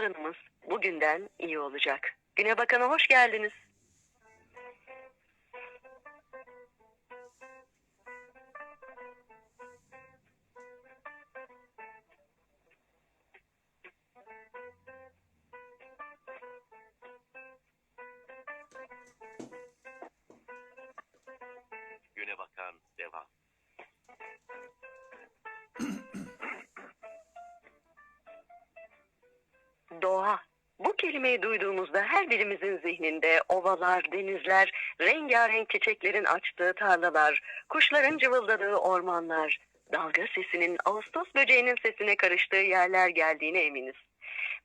Yarınımız bugünden iyi olacak. Güne Bakan'a hoş geldiniz. Doğa. Bu kelimeyi duyduğumuzda her birimizin zihninde ovalar, denizler, rengarenk çiçeklerin açtığı tarlalar, kuşların cıvıldadığı ormanlar, dalga sesinin Ağustos böceğinin sesine karıştığı yerler geldiğine eminiz.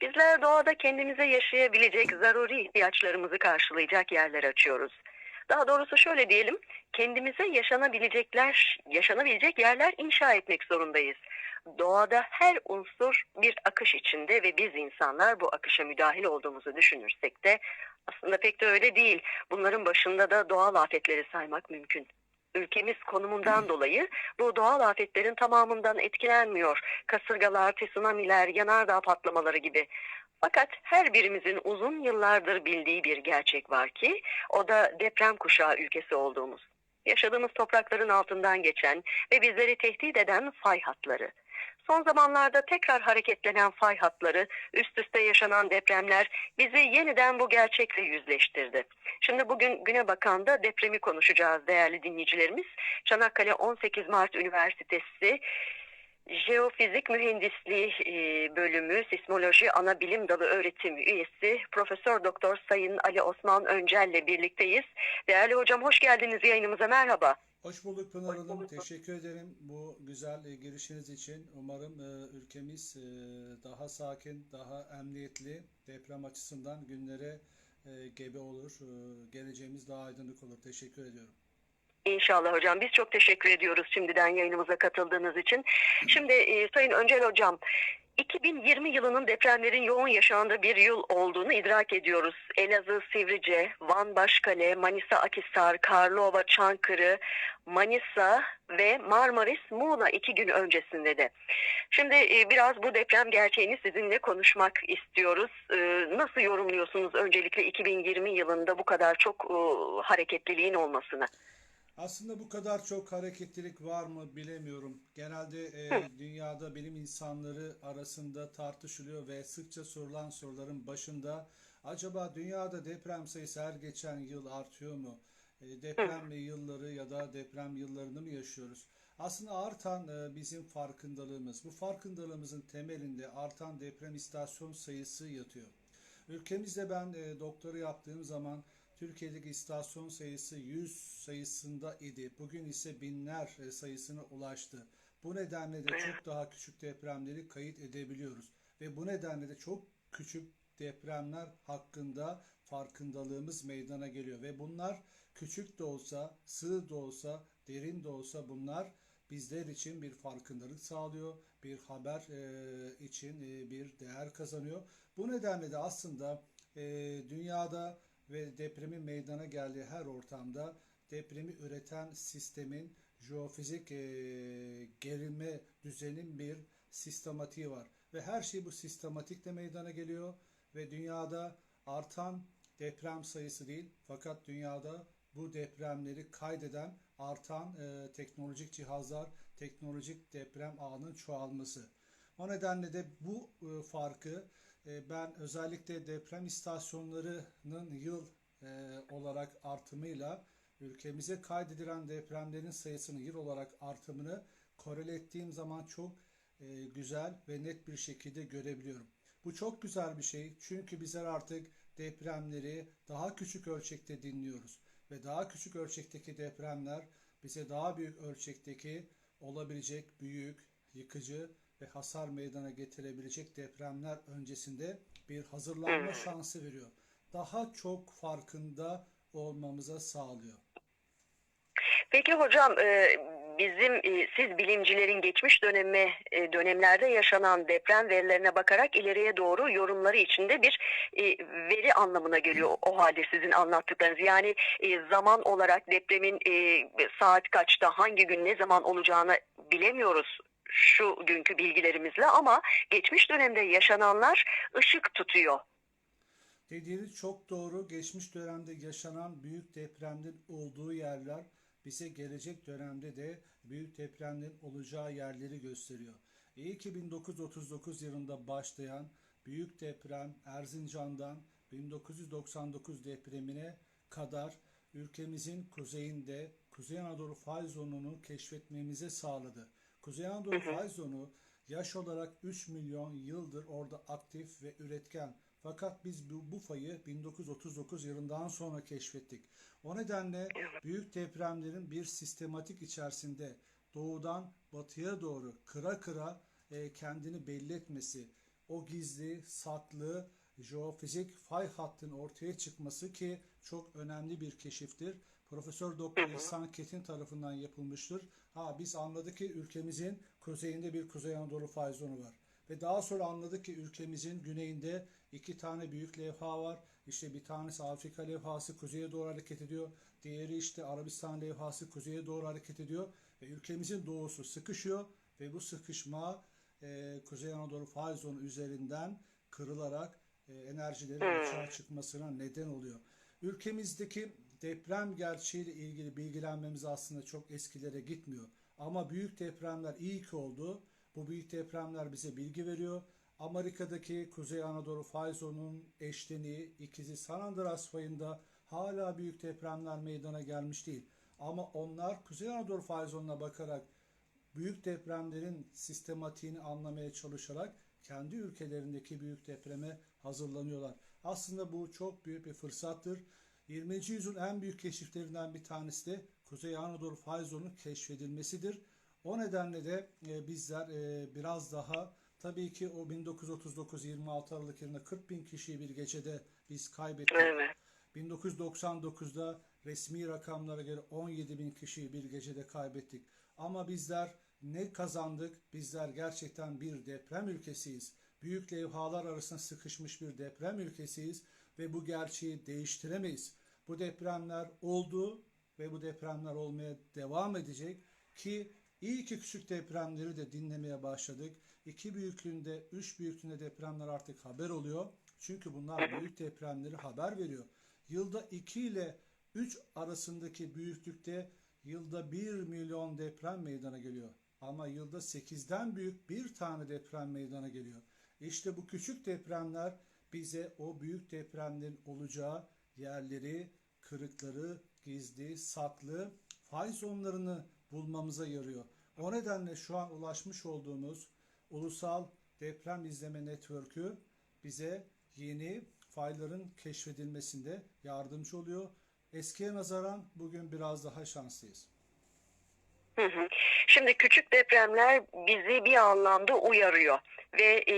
Bizler doğada kendimize yaşayabilecek zaruri ihtiyaçlarımızı karşılayacak yerler açıyoruz. Daha doğrusu şöyle diyelim, kendimize yaşanabilecekler, yaşanabilecek yerler inşa etmek zorundayız. Doğada her unsur bir akış içinde ve biz insanlar bu akışa müdahil olduğumuzu düşünürsek de aslında pek de öyle değil. Bunların başında da doğal afetleri saymak mümkün. Ülkemiz konumundan dolayı bu doğal afetlerin tamamından etkilenmiyor. Kasırgalar, tsunamiler, yanardağ patlamaları gibi. Fakat her birimizin uzun yıllardır bildiği bir gerçek var ki o da deprem kuşağı ülkesi olduğumuz. Yaşadığımız toprakların altından geçen ve bizleri tehdit eden fay hatları. Son zamanlarda tekrar hareketlenen fay hatları, üst üste yaşanan depremler bizi yeniden bu gerçekle yüzleştirdi. Şimdi bugün Güne Bakan'da depremi konuşacağız değerli dinleyicilerimiz. Çanakkale 18 Mart Üniversitesi Jeofizik Mühendisliği e, bölümü Sismoloji Ana Bilim Dalı öğretim üyesi Profesör Doktor Sayın Ali Osman Öncel ile birlikteyiz. Değerli hocam hoş geldiniz yayınımıza merhaba. Hoş bulduk Pınar Hanım. Teşekkür ederim bu güzel e, girişiniz için. Umarım e, ülkemiz daha sakin, daha emniyetli deprem açısından günlere gebe olur. Geleceğimiz daha aydınlık olur. Teşekkür ediyorum. İnşallah hocam. Biz çok teşekkür ediyoruz şimdiden yayınımıza katıldığınız için. Şimdi e, Sayın Öncel hocam 2020 yılının depremlerin yoğun yaşandığı bir yıl olduğunu idrak ediyoruz. Elazığ, Sivrice, Van Başkale, Manisa, Akhisar, Karlova, Çankırı, Manisa ve Marmaris, Muğla iki gün öncesinde de. Şimdi e, biraz bu deprem gerçeğini sizinle konuşmak istiyoruz. E, Nasıl yorumluyorsunuz öncelikle 2020 yılında bu kadar çok e, hareketliliğin olmasını? Aslında bu kadar çok hareketlilik var mı bilemiyorum. Genelde e, dünyada bilim insanları arasında tartışılıyor ve sıkça sorulan soruların başında acaba dünyada deprem sayısı her geçen yıl artıyor mu? E, deprem yılları ya da deprem yıllarını mı yaşıyoruz? Aslında artan e, bizim farkındalığımız. Bu farkındalığımızın temelinde artan deprem istasyon sayısı yatıyor. Ülkemizde ben e, doktora yaptığım zaman Türkiye'deki istasyon sayısı 100 sayısında idi. Bugün ise binler e, sayısına ulaştı. Bu nedenle de çok daha küçük depremleri kayıt edebiliyoruz. Ve bu nedenle de çok küçük depremler hakkında farkındalığımız meydana geliyor. Ve bunlar küçük de olsa, sığ da olsa, derin de olsa bunlar bizler için bir farkındalık sağlıyor. Bir haber e, için e, bir değer kazanıyor. Bu nedenle de aslında e, dünyada ve depremin meydana geldiği her ortamda depremi üreten sistemin jeofizik e, gerilme düzenin bir sistematiği var. Ve her şey bu sistematikle meydana geliyor ve dünyada artan deprem sayısı değil fakat dünyada bu depremleri kaydeden artan e, teknolojik cihazlar, teknolojik deprem ağının çoğalması. O nedenle de bu e, farkı ben özellikle deprem istasyonlarının yıl e, olarak artımıyla ülkemize kaydedilen depremlerin sayısının yıl olarak artımını korele ettiğim zaman çok e, güzel ve net bir şekilde görebiliyorum. Bu çok güzel bir şey çünkü bizler artık depremleri daha küçük ölçekte dinliyoruz ve daha küçük ölçekteki depremler bize daha büyük ölçekteki olabilecek büyük, yıkıcı ve hasar meydana getirebilecek depremler öncesinde bir hazırlanma şansı veriyor. Daha çok farkında olmamıza sağlıyor. Peki hocam e, bizim e, siz bilimcilerin geçmiş dönemi e, dönemlerde yaşanan deprem verilerine bakarak ileriye doğru yorumları içinde bir veri anlamına geliyor o halde sizin anlattıklarınız. Yani zaman olarak depremin saat kaçta hangi gün ne zaman olacağını bilemiyoruz şu günkü bilgilerimizle ama geçmiş dönemde yaşananlar ışık tutuyor. Dediğiniz çok doğru. Geçmiş dönemde yaşanan büyük depremlerin olduğu yerler bize gelecek dönemde de büyük depremlerin olacağı yerleri gösteriyor. Ki 1939 yılında başlayan büyük deprem Erzincan'dan 1999 depremine kadar ülkemizin kuzeyinde Kuzey Anadolu fay zonunu keşfetmemize sağladı. Kuzey Anadolu fay zonu yaş olarak 3 milyon yıldır orada aktif ve üretken. Fakat biz bu, bu fayı 1939 yılından sonra keşfettik. O nedenle büyük depremlerin bir sistematik içerisinde doğudan batıya doğru kıra kıra e, kendini belli etmesi, o gizli, saklı, jeofizik fay hattının ortaya çıkması ki çok önemli bir keşiftir. Profesör Doktor İhsan Ketin tarafından yapılmıştır. Ha biz anladık ki ülkemizin kuzeyinde bir Kuzey Anadolu fay zonu var. Ve daha sonra anladık ki ülkemizin güneyinde iki tane büyük levha var. İşte bir tanesi Afrika levhası kuzeye doğru hareket ediyor. Diğeri işte Arabistan levhası kuzeye doğru hareket ediyor. Ve ülkemizin doğusu sıkışıyor. Ve bu sıkışma e, Kuzey Anadolu fay zonu üzerinden kırılarak e, enerjilerin uçağa çıkmasına neden oluyor. Ülkemizdeki deprem gerçeğiyle ilgili bilgilenmemiz aslında çok eskilere gitmiyor. Ama büyük depremler iyi ki oldu. Bu büyük depremler bize bilgi veriyor. Amerika'daki Kuzey Anadolu fay zonunun eşleniği ikizi San Andreas fayında hala büyük depremler meydana gelmiş değil. Ama onlar Kuzey Anadolu fay zonuna bakarak büyük depremlerin sistematiğini anlamaya çalışarak kendi ülkelerindeki büyük depreme hazırlanıyorlar. Aslında bu çok büyük bir fırsattır. 20. yüzyılın en büyük keşiflerinden bir tanesi de Kuzey Anadolu fay zonu keşfedilmesidir. O nedenle de e, bizler e, biraz daha tabii ki o 1939-26 Aralık yılında 40 bin kişiyi bir gecede biz kaybettik. Evet. 1999'da resmi rakamlara göre 17 bin kişiyi bir gecede kaybettik. Ama bizler ne kazandık? Bizler gerçekten bir deprem ülkesiyiz. Büyük levhalar arasında sıkışmış bir deprem ülkesiyiz ve bu gerçeği değiştiremeyiz. Bu depremler oldu ve bu depremler olmaya devam edecek ki iyi ki küçük depremleri de dinlemeye başladık. İki büyüklüğünde, üç büyüklüğünde depremler artık haber oluyor. Çünkü bunlar büyük depremleri haber veriyor. Yılda 2 ile 3 arasındaki büyüklükte yılda 1 milyon deprem meydana geliyor. Ama yılda 8'den büyük bir tane deprem meydana geliyor. İşte bu küçük depremler bize o büyük depremlerin olacağı yerleri, kırıkları, gizli, saklı fay zonlarını bulmamıza yarıyor. O nedenle şu an ulaşmış olduğumuz Ulusal Deprem İzleme Network'ü bize yeni fayların keşfedilmesinde yardımcı oluyor. Eskiye nazaran bugün biraz daha şanslıyız. Şimdi küçük depremler bizi bir anlamda uyarıyor ve e,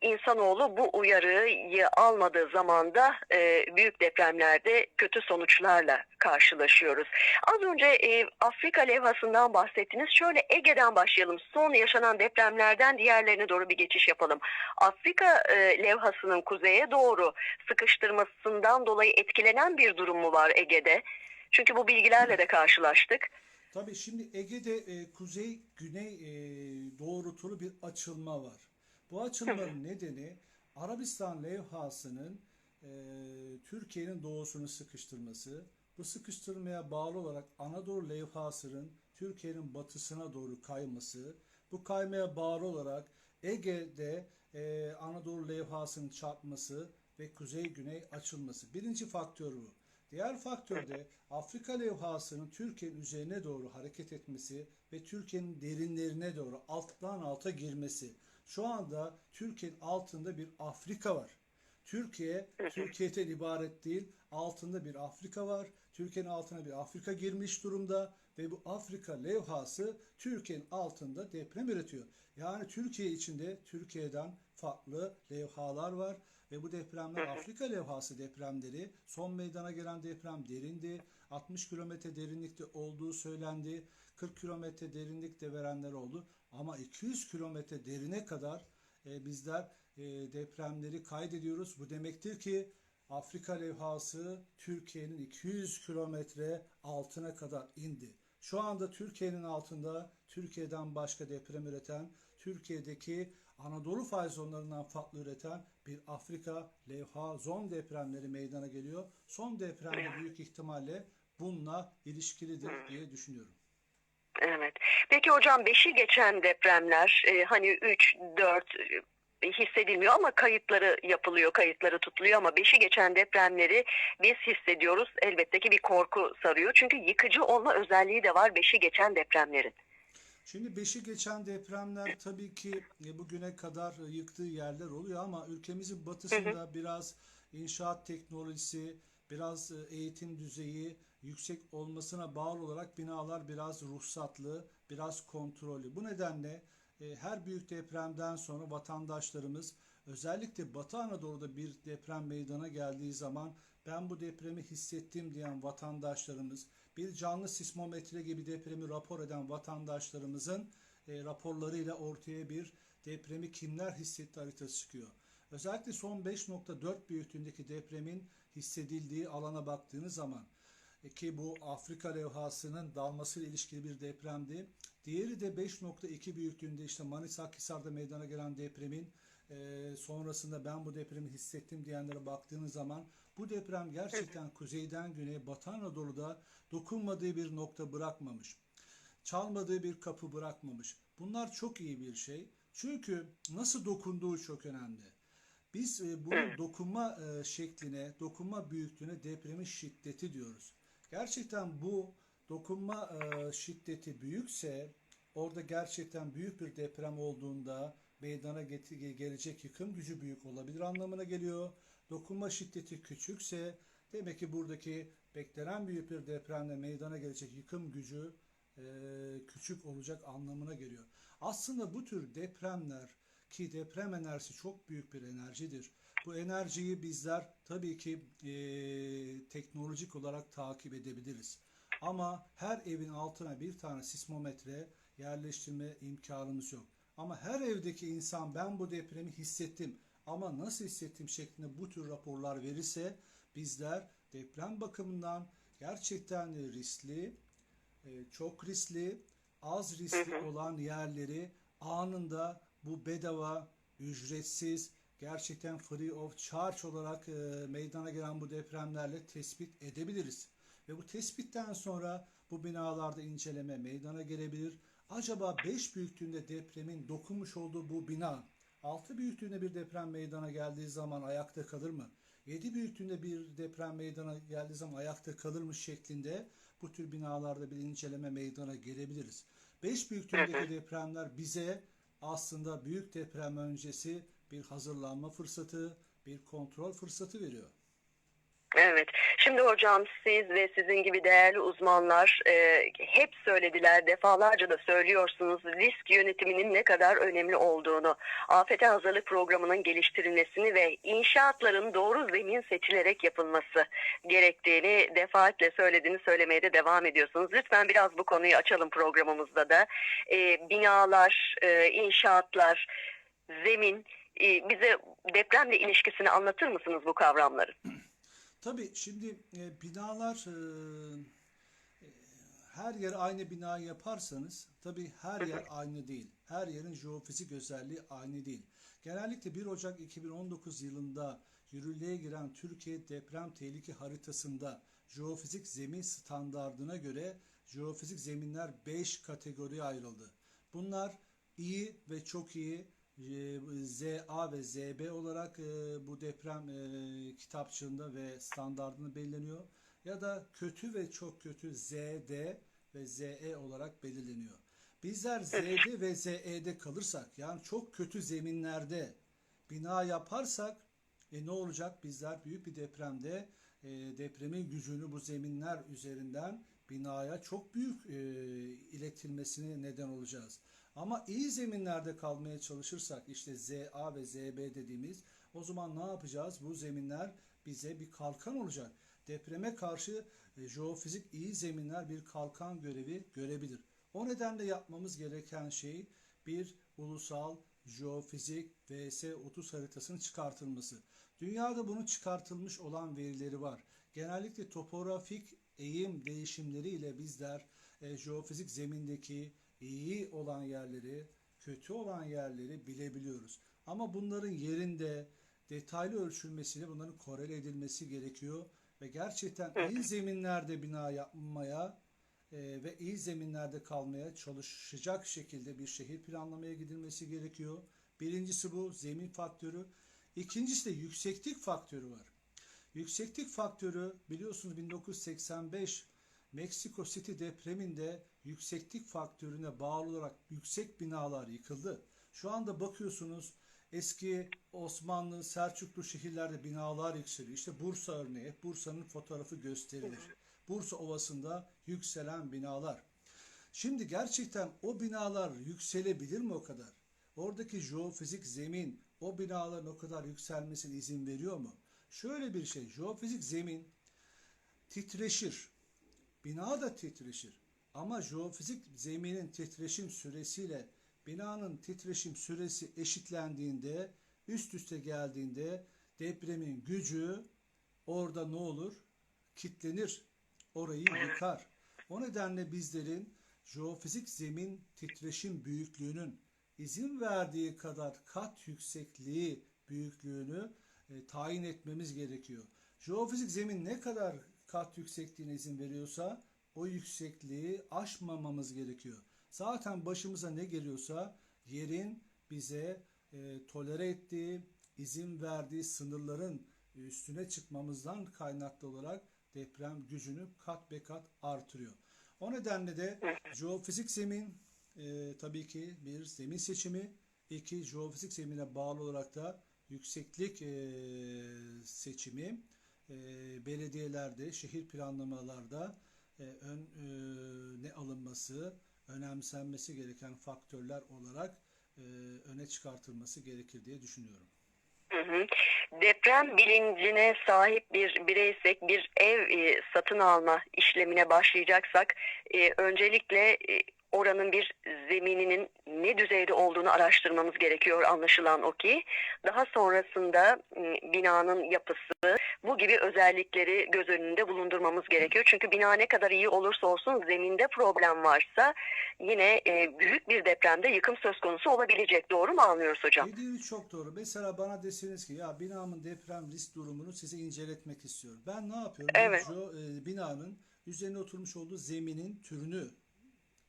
insanoğlu bu uyarıyı almadığı zaman da e, büyük depremlerde kötü sonuçlarla karşılaşıyoruz. Az önce e, Afrika levhasından bahsettiniz. Şöyle Ege'den başlayalım. Son yaşanan depremlerden diğerlerine doğru bir geçiş yapalım. Afrika e, levhasının kuzeye doğru sıkıştırmasından dolayı etkilenen bir durum mu var Ege'de? Çünkü bu bilgilerle de karşılaştık. Tabii şimdi Ege'de e, kuzey güney e, doğrultulu bir açılma var. Bu açılmanın nedeni Arabistan levhasının e, Türkiye'nin doğusunu sıkıştırması. Bu sıkıştırmaya bağlı olarak Anadolu levhasının Türkiye'nin batısına doğru kayması. Bu kaymaya bağlı olarak Ege'de e, Anadolu levhasının çarpması ve kuzey-güney açılması. Birinci faktör bu. Diğer faktör de Afrika levhasının Türkiye'nin üzerine doğru hareket etmesi ve Türkiye'nin derinlerine doğru alttan alta girmesi. Şu anda Türkiye'nin altında bir Afrika var. Türkiye, Türkiye'den ibaret değil, altında bir Afrika var. Türkiye'nin altına bir Afrika girmiş durumda ve bu Afrika levhası Türkiye'nin altında deprem üretiyor. Yani Türkiye içinde Türkiye'den farklı levhalar var ve bu depremler Afrika levhası depremleri. Son meydana gelen deprem derindi. 60 kilometre derinlikte olduğu söylendi. 40 kilometre derinlikte verenler oldu. Ama 200 kilometre derine kadar e, bizler e, depremleri kaydediyoruz. Bu demektir ki Afrika levhası Türkiye'nin 200 kilometre altına kadar indi. Şu anda Türkiye'nin altında Türkiye'den başka deprem üreten, Türkiye'deki Anadolu fay zonlarından farklı üreten bir Afrika levha zon depremleri meydana geliyor. Son depremde büyük ihtimalle bununla ilişkilidir diye düşünüyorum. Evet. Peki hocam beşi geçen depremler e, hani 3, 4 hissedilmiyor ama kayıtları yapılıyor, kayıtları tutuluyor ama beşi geçen depremleri biz hissediyoruz. Elbette ki bir korku sarıyor. Çünkü yıkıcı olma özelliği de var beşi geçen depremlerin. Şimdi beşi geçen depremler tabii ki e, bugüne kadar e, yıktığı yerler oluyor ama ülkemizin batısında biraz inşaat teknolojisi, biraz e, eğitim düzeyi yüksek olmasına bağlı olarak binalar biraz ruhsatlı, biraz kontrollü. Bu nedenle her büyük depremden sonra vatandaşlarımız özellikle Batı Anadolu'da bir deprem meydana geldiği zaman ben bu depremi hissettim diyen vatandaşlarımız, bir canlı sismometre gibi depremi rapor eden vatandaşlarımızın e, raporlarıyla ortaya bir depremi kimler hissetti haritası çıkıyor. Özellikle son 5.4 büyüklüğündeki depremin hissedildiği alana baktığınız zaman e, ki bu Afrika levhasının dalmasıyla ilişkili bir depremdi. Diğeri de 5.2 büyüklüğünde işte Manisa Akhisar'da meydana gelen depremin e, sonrasında ben bu depremi hissettim diyenlere baktığınız zaman bu deprem gerçekten kuzeyden güneye Batı Anadolu'da dokunmadığı bir nokta bırakmamış. Çalmadığı bir kapı bırakmamış. Bunlar çok iyi bir şey. Çünkü nasıl dokunduğu çok önemli. Biz e, bunun dokunma e, şekline, dokunma büyüklüğüne depremin şiddeti diyoruz. Gerçekten bu dokunma e, şiddeti büyükse orada gerçekten büyük bir deprem olduğunda meydana gelecek yıkım gücü büyük olabilir anlamına geliyor. Dokunma şiddeti küçükse demek ki buradaki beklenen büyük bir depremle meydana gelecek yıkım gücü e, küçük olacak anlamına geliyor. Aslında bu tür depremler ki deprem enerjisi çok büyük bir enerjidir. Bu enerjiyi bizler tabii ki e, teknolojik olarak takip edebiliriz. Ama her evin altına bir tane sismometre yerleştirme imkanımız yok. Ama her evdeki insan ben bu depremi hissettim ama nasıl hissettim şeklinde bu tür raporlar verirse bizler deprem bakımından gerçekten riskli, e, çok riskli, az riskli olan yerleri anında bu bedava, ücretsiz, gerçekten free of charge olarak e, meydana gelen bu depremlerle tespit edebiliriz. Ve bu tespitten sonra bu binalarda inceleme meydana gelebilir. Acaba 5 büyüklüğünde depremin dokunmuş olduğu bu bina 6 büyüklüğünde bir deprem meydana geldiği zaman ayakta kalır mı? 7 büyüklüğünde bir deprem meydana geldiği zaman ayakta kalır mı şeklinde bu tür binalarda bir inceleme meydana gelebiliriz. 5 büyüklüğündeki depremler bize aslında büyük deprem öncesi bir hazırlanma fırsatı, bir kontrol fırsatı veriyor. Evet. Şimdi hocam siz ve sizin gibi değerli uzmanlar e, hep söylediler, defalarca da söylüyorsunuz risk yönetiminin ne kadar önemli olduğunu, afete hazırlık programının geliştirilmesini ve inşaatların doğru zemin seçilerek yapılması gerektiğini defaatle söylediğini söylemeye de devam ediyorsunuz. Lütfen biraz bu konuyu açalım programımızda da. E, binalar, e, inşaatlar, zemin, e, bize depremle ilişkisini anlatır mısınız bu kavramların? Tabii şimdi e, binalar e, e, her yer aynı binayı yaparsanız tabii her yer aynı değil. Her yerin jeofizik özelliği aynı değil. Genellikle 1 Ocak 2019 yılında yürürlüğe giren Türkiye deprem tehlike haritasında jeofizik zemin standardına göre jeofizik zeminler 5 kategoriye ayrıldı. Bunlar iyi ve çok iyi ZA ve ZB olarak e, bu deprem e, kitapçığında ve standartını belirleniyor. Ya da kötü ve çok kötü ZD ve ZE olarak belirleniyor. Bizler ZD ve ZE'de kalırsak yani çok kötü zeminlerde bina yaparsak e, ne olacak? Bizler büyük bir depremde e, depremin gücünü bu zeminler üzerinden binaya çok büyük e, iletilmesine neden olacağız. Ama iyi zeminlerde kalmaya çalışırsak işte ZA ve ZB dediğimiz o zaman ne yapacağız? Bu zeminler bize bir kalkan olacak. Depreme karşı e, jeofizik iyi zeminler bir kalkan görevi görebilir. O nedenle yapmamız gereken şey bir ulusal jeofizik VS30 haritasının çıkartılması. Dünyada bunun çıkartılmış olan verileri var. Genellikle topografik eğim değişimleriyle bizler e, jeofizik zemindeki iyi olan yerleri, kötü olan yerleri bilebiliyoruz. Ama bunların yerinde detaylı ölçülmesiyle bunların korele edilmesi gerekiyor ve gerçekten iyi zeminlerde bina yapmaya e, ve iyi zeminlerde kalmaya çalışacak şekilde bir şehir planlamaya gidilmesi gerekiyor. Birincisi bu zemin faktörü. İkincisi de yükseklik faktörü var. Yükseklik faktörü biliyorsunuz 1985 Meksiko City depreminde yükseklik faktörüne bağlı olarak yüksek binalar yıkıldı. Şu anda bakıyorsunuz eski Osmanlı, Selçuklu şehirlerde binalar yükseliyor. İşte Bursa örneği, Bursa'nın fotoğrafı gösterilir. Bursa Ovası'nda yükselen binalar. Şimdi gerçekten o binalar yükselebilir mi o kadar? Oradaki jeofizik zemin o binaların o kadar yükselmesine izin veriyor mu? Şöyle bir şey, jeofizik zemin titreşir. Bina da titreşir. Ama jeofizik zeminin titreşim süresiyle binanın titreşim süresi eşitlendiğinde, üst üste geldiğinde depremin gücü orada ne olur? Kitlenir. Orayı yıkar. O nedenle bizlerin jeofizik zemin titreşim büyüklüğünün izin verdiği kadar kat yüksekliği büyüklüğünü e, tayin etmemiz gerekiyor. Jeofizik zemin ne kadar kat yüksekliğine izin veriyorsa o yüksekliği aşmamamız gerekiyor. Zaten başımıza ne geliyorsa yerin bize e, tolere ettiği, izin verdiği sınırların üstüne çıkmamızdan kaynaklı olarak deprem gücünü kat be kat artırıyor. O nedenle de jeofizik zemin e, tabii ki bir zemin seçimi, iki jeofizik zemine bağlı olarak da yükseklik e, seçimi e, belediyelerde, şehir planlamalarda e, ön e, ne alınması, önemsenmesi gereken faktörler olarak e, öne çıkartılması gerekir diye düşünüyorum. Deprem bilincine sahip bir bireysek bir ev satın alma işlemine başlayacaksak öncelikle oranın bir zemininin ne düzeyde olduğunu araştırmamız gerekiyor anlaşılan o ki. Daha sonrasında m, binanın yapısı bu gibi özellikleri göz önünde bulundurmamız gerekiyor. Çünkü bina ne kadar iyi olursa olsun zeminde problem varsa yine büyük bir depremde yıkım söz konusu olabilecek. Doğru mu anlıyoruz hocam? Dediğiniz çok doğru. Mesela bana deseniz ki ya binamın deprem risk durumunu size inceletmek istiyorum. Ben ne yapıyorum? Evet. Şu, e, binanın üzerine oturmuş olduğu zeminin türünü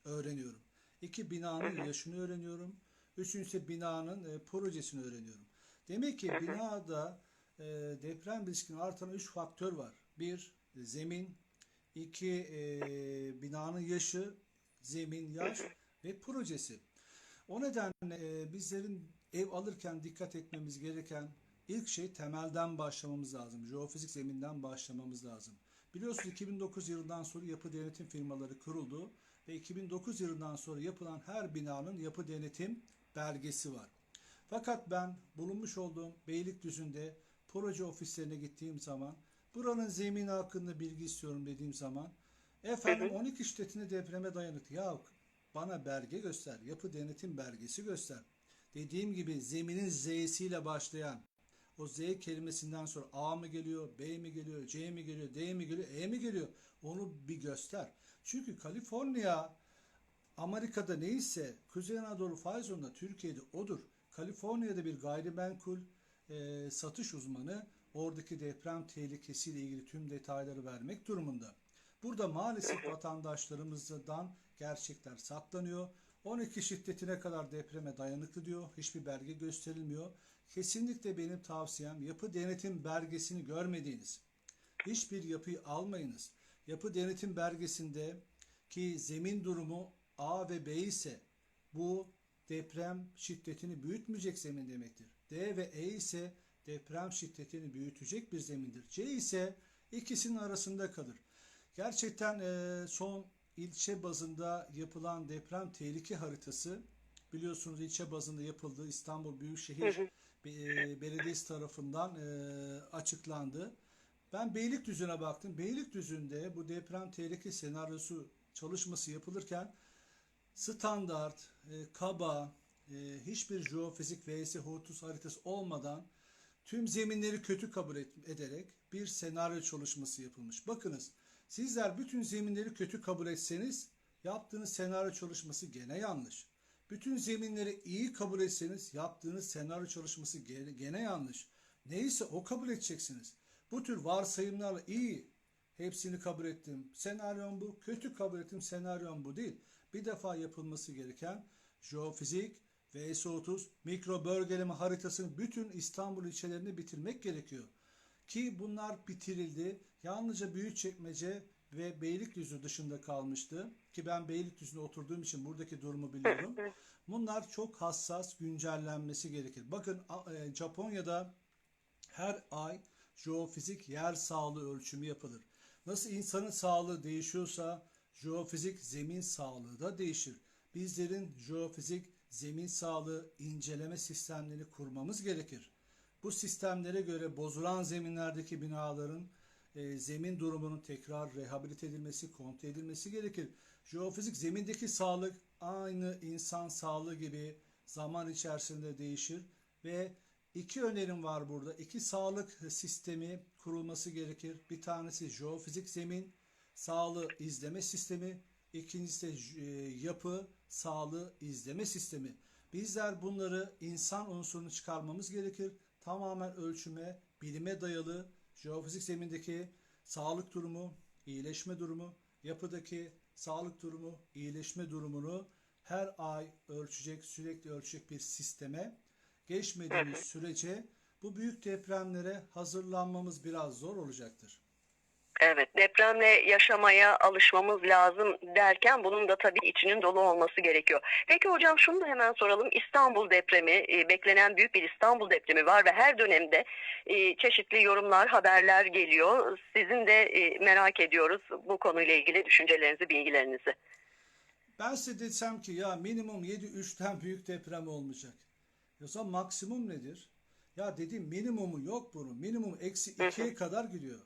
öğreniyorum. İki binanın yaşını öğreniyorum. Üçüncüsü binanın e, projesini öğreniyorum. Demek ki binada e, deprem riskini artıran üç faktör var. Bir, zemin. iki e, binanın yaşı, zemin, yaş ve projesi. O nedenle e, bizlerin ev alırken dikkat etmemiz gereken ilk şey temelden başlamamız lazım. Jeofizik zeminden başlamamız lazım. Biliyorsunuz 2009 yılından sonra yapı denetim firmaları kuruldu ve 2009 yılından sonra yapılan her binanın yapı denetim belgesi var. Fakat ben bulunmuş olduğum Beylikdüzü'nde proje ofislerine gittiğim zaman buranın zemini hakkında bilgi istiyorum dediğim zaman efendim 12 şiddetinde depreme dayanıklı. Ya bana belge göster. Yapı denetim belgesi göster. Dediğim gibi zeminin Z'siyle başlayan o Z kelimesinden sonra A mı geliyor, B mi geliyor, C mi geliyor, D mi geliyor, E mi geliyor? Onu bir göster. Çünkü Kaliforniya Amerika'da neyse Kuzey Anadolu fay zonunda Türkiye'de odur. Kaliforniya'da bir gayrimenkul e, satış uzmanı oradaki deprem tehlikesiyle ilgili tüm detayları vermek durumunda. Burada maalesef vatandaşlarımızdan gerçekler saklanıyor. 12 şiddetine kadar depreme dayanıklı diyor. Hiçbir belge gösterilmiyor. Kesinlikle benim tavsiyem yapı denetim belgesini görmediğiniz hiçbir yapıyı almayınız. Yapı denetim belgesinde ki zemin durumu A ve B ise bu deprem şiddetini büyütmeyecek zemin demektir. D ve E ise deprem şiddetini büyütecek bir zemindir. C ise ikisinin arasında kalır. Gerçekten e, son ilçe bazında yapılan deprem tehlike haritası biliyorsunuz ilçe bazında yapıldı. İstanbul Büyükşehir Be- Belediyesi tarafından e, açıklandı. Ben Beylikdüzü'ne baktım. Beylikdüzü'nde bu deprem tehlike senaryosu çalışması yapılırken standart, e, kaba, e, hiçbir jeofizik vs hortus haritası olmadan tüm zeminleri kötü kabul et- ederek bir senaryo çalışması yapılmış. Bakınız sizler bütün zeminleri kötü kabul etseniz Yaptığınız senaryo çalışması gene yanlış. Bütün zeminleri iyi kabul etseniz yaptığınız senaryo çalışması gene, gene yanlış. Neyse o kabul edeceksiniz. Bu tür varsayımlarla iyi hepsini kabul ettim. Senaryon bu. Kötü kabul ettim. Senaryon bu değil. Bir defa yapılması gereken jeofizik, VS30, mikro bölgeleme haritasının bütün İstanbul ilçelerini bitirmek gerekiyor. Ki bunlar bitirildi. Yalnızca Büyükçekmece ve Beylikdüzü dışında kalmıştı. Ki ben Beylikdüzü'nde oturduğum için buradaki durumu biliyorum. Bunlar çok hassas güncellenmesi gerekir. Bakın e, Japonya'da her ay jeofizik yer sağlığı ölçümü yapılır. Nasıl insanın sağlığı değişiyorsa jeofizik zemin sağlığı da değişir. Bizlerin jeofizik zemin sağlığı inceleme sistemlerini kurmamız gerekir. Bu sistemlere göre bozulan zeminlerdeki binaların e, zemin durumunun tekrar rehabilite edilmesi, kontrol edilmesi gerekir. Jeofizik zemindeki sağlık aynı insan sağlığı gibi zaman içerisinde değişir ve iki önerim var burada. İki sağlık sistemi kurulması gerekir. Bir tanesi jeofizik zemin sağlığı izleme sistemi, ikincisi de e, yapı sağlığı izleme sistemi. Bizler bunları insan unsurunu çıkarmamız gerekir. Tamamen ölçüme, bilime dayalı jeofizik zemindeki sağlık durumu, iyileşme durumu, yapıdaki sağlık durumu, iyileşme durumunu her ay ölçecek, sürekli ölçecek bir sisteme geçmediğimiz sürece bu büyük depremlere hazırlanmamız biraz zor olacaktır. Evet, depremle yaşamaya alışmamız lazım derken bunun da tabii içinin dolu olması gerekiyor. Peki hocam şunu da hemen soralım. İstanbul depremi, e, beklenen büyük bir İstanbul depremi var ve her dönemde e, çeşitli yorumlar, haberler geliyor. Sizin de e, merak ediyoruz bu konuyla ilgili düşüncelerinizi, bilgilerinizi. Ben size desem ki ya minimum 7-3'ten büyük deprem olmayacak. Yoksa maksimum nedir? Ya dedim minimumu yok bunun. Minimum eksi 2'ye kadar gidiyor.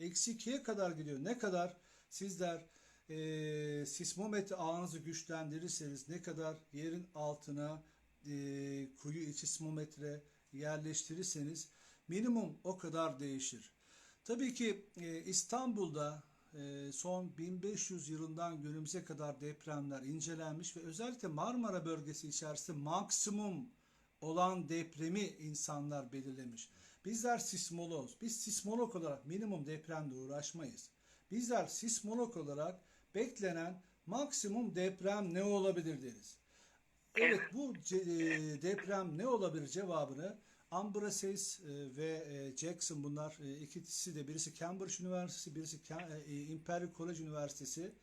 Eksi 2'ye kadar gidiyor. Ne kadar sizler eee sismometre ağınızı güçlendirirseniz ne kadar yerin altına eee, kuyu içi sismometre yerleştirirseniz minimum o kadar değişir. Tabii ki e, İstanbul'da e, son 1500 yılından günümüze kadar depremler incelenmiş ve özellikle Marmara bölgesi içerisinde maksimum olan depremi insanlar belirlemiş. Bizler sismoloz. Biz sismolog olarak minimum depremde uğraşmayız. Bizler sismolog olarak beklenen maksimum deprem ne olabilir deriz. Evet bu e, deprem ne olabilir cevabını Ambrases e, ve e, Jackson bunlar ikisi de birisi Cambridge Üniversitesi birisi Imperial College Üniversitesi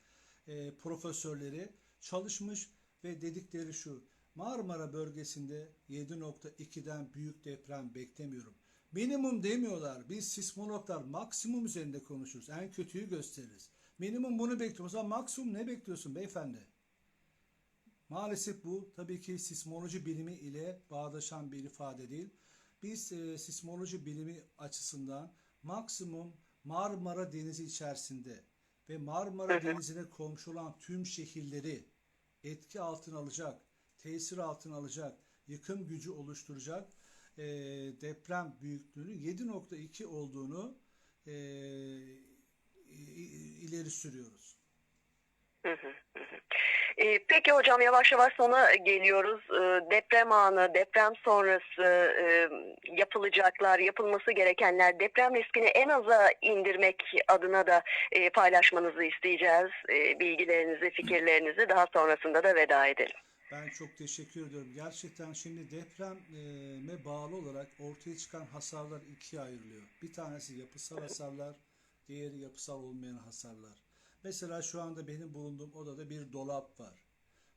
profesörleri çalışmış ve dedikleri şu Marmara bölgesinde 7.2'den büyük deprem beklemiyorum. Minimum demiyorlar. Biz sismologlar maksimum üzerinde konuşuruz. En kötüyü gösteririz. Minimum bunu bekliyoruz. O zaman maksimum ne bekliyorsun beyefendi? Maalesef bu tabii ki sismoloji bilimi ile bağdaşan bir ifade değil. Biz e, sismoloji bilimi açısından maksimum Marmara Denizi içerisinde ve Marmara Denizi'ne komşu olan tüm şehirleri etki altına alacak, tesir altına alacak, yıkım gücü oluşturacak e, deprem büyüklüğünün 7.2 olduğunu e, ileri sürüyoruz. Ee, peki hocam yavaş yavaş sona geliyoruz. Ee, deprem anı, deprem sonrası e, yapılacaklar, yapılması gerekenler, deprem riskini en aza indirmek adına da e, paylaşmanızı isteyeceğiz. E, bilgilerinizi, fikirlerinizi daha sonrasında da veda edelim. Ben çok teşekkür ediyorum. Gerçekten şimdi depreme bağlı olarak ortaya çıkan hasarlar ikiye ayrılıyor. Bir tanesi yapısal hasarlar, diğeri yapısal olmayan hasarlar. Mesela şu anda benim bulunduğum odada bir dolap var.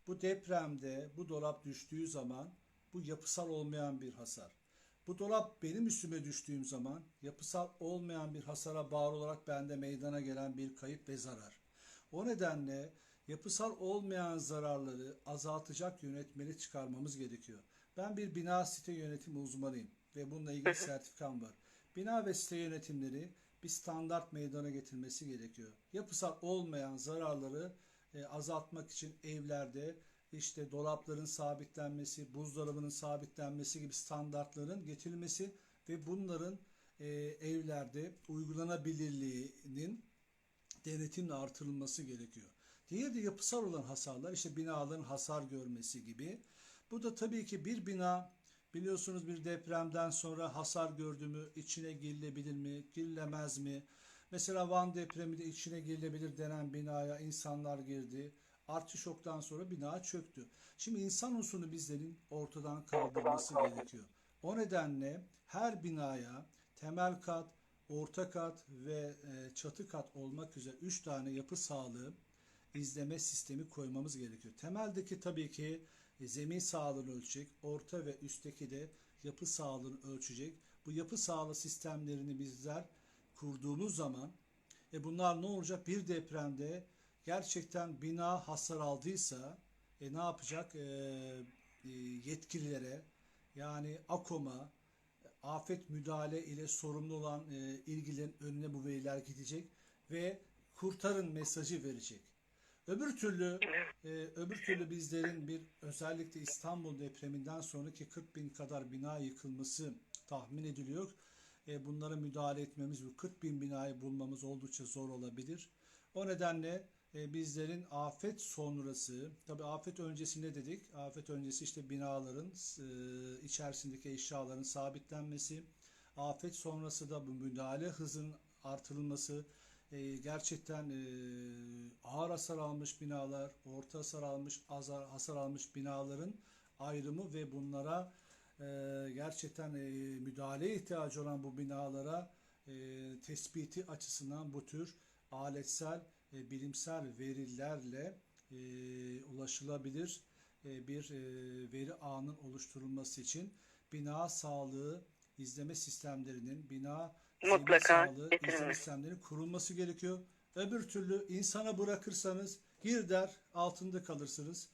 Bu depremde bu dolap düştüğü zaman bu yapısal olmayan bir hasar. Bu dolap benim üstüme düştüğüm zaman yapısal olmayan bir hasara bağlı olarak bende meydana gelen bir kayıp ve zarar. O nedenle yapısal olmayan zararları azaltacak yönetmeli çıkarmamız gerekiyor. Ben bir bina site yönetimi uzmanıyım ve bununla ilgili sertifikam var. Bina ve site yönetimleri bir standart meydana getirmesi gerekiyor. Yapısal olmayan zararları e, azaltmak için evlerde işte dolapların sabitlenmesi, buzdolabının sabitlenmesi gibi standartların getirilmesi ve bunların e, evlerde uygulanabilirliğinin denetimle artırılması gerekiyor. Diğeri de yapısal olan hasarlar işte binaların hasar görmesi gibi. Bu da tabii ki bir bina biliyorsunuz bir depremden sonra hasar gördü mü içine girilebilir mi girilemez mi? Mesela Van depreminde içine girilebilir denen binaya insanlar girdi. Artçı şoktan sonra bina çöktü. Şimdi insan unsurunu bizlerin ortadan kaldırması gerekiyor. O nedenle her binaya temel kat, orta kat ve e, çatı kat olmak üzere 3 tane yapı sağlığı izleme sistemi koymamız gerekiyor. Temeldeki tabii ki e, zemin sağlığını ölçecek, orta ve üstteki de yapı sağlığını ölçecek. Bu yapı sağlığı sistemlerini bizler kurduğumuz zaman e bunlar ne olacak? Bir depremde gerçekten bina hasar aldıysa e ne yapacak? E, e, yetkililere yani AKOM'a afet müdahale ile sorumlu olan e, ilgilerin önüne bu veriler gidecek ve kurtarın mesajı verecek. Öbür türlü e, öbür türlü bizlerin bir özellikle İstanbul depreminden sonraki 40 bin kadar bina yıkılması tahmin ediliyor. E, bunlara müdahale etmemiz bu 40 bin binayı bulmamız oldukça zor olabilir. O nedenle e, bizlerin afet sonrası, tabi afet öncesi ne dedik? Afet öncesi işte binaların içerisindeki eşyaların sabitlenmesi, afet sonrası da bu müdahale hızının artırılması, e, gerçekten e, ağır hasar almış binalar, orta hasar almış, azar, hasar almış binaların ayrımı ve bunlara e, gerçekten e, müdahale ihtiyacı olan bu binalara e, tespiti açısından bu tür aletsel, e, bilimsel verilerle e, ulaşılabilir e, bir e, veri ağının oluşturulması için bina sağlığı izleme sistemlerinin, bina Mutlaka sağlığı izleme sistemlerinin kurulması gerekiyor. Öbür türlü insana bırakırsanız gir der altında kalırsınız.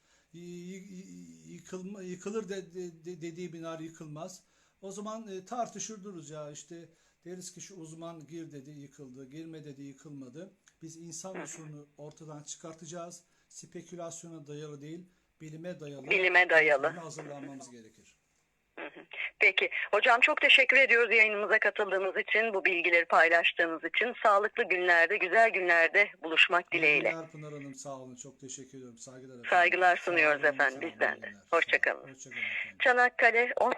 Yıkılma, yıkılır de, de- de- dediği bina yıkılmaz. O zaman e, tartışır dururuz ya işte deriz ki şu uzman gir dedi yıkıldı, girme dedi yıkılmadı. Biz insan unsurunu ortadan çıkartacağız. Spekülasyona dayalı değil, bilime dayalı. Bilime dayalı. hazırlanmamız gerekir. Peki. Hocam çok teşekkür ediyoruz yayınımıza katıldığınız için, bu bilgileri paylaştığınız için. Sağlıklı günlerde, güzel günlerde buluşmak dileğiyle. Günler Pınar Hanım sağ olun. Çok teşekkür ediyorum. Saygılar efendim. Saygılar sunuyoruz efendim olun, bizden de. günler. Hoşça kalın. Hoşça kalın efendim. Çanakkale 10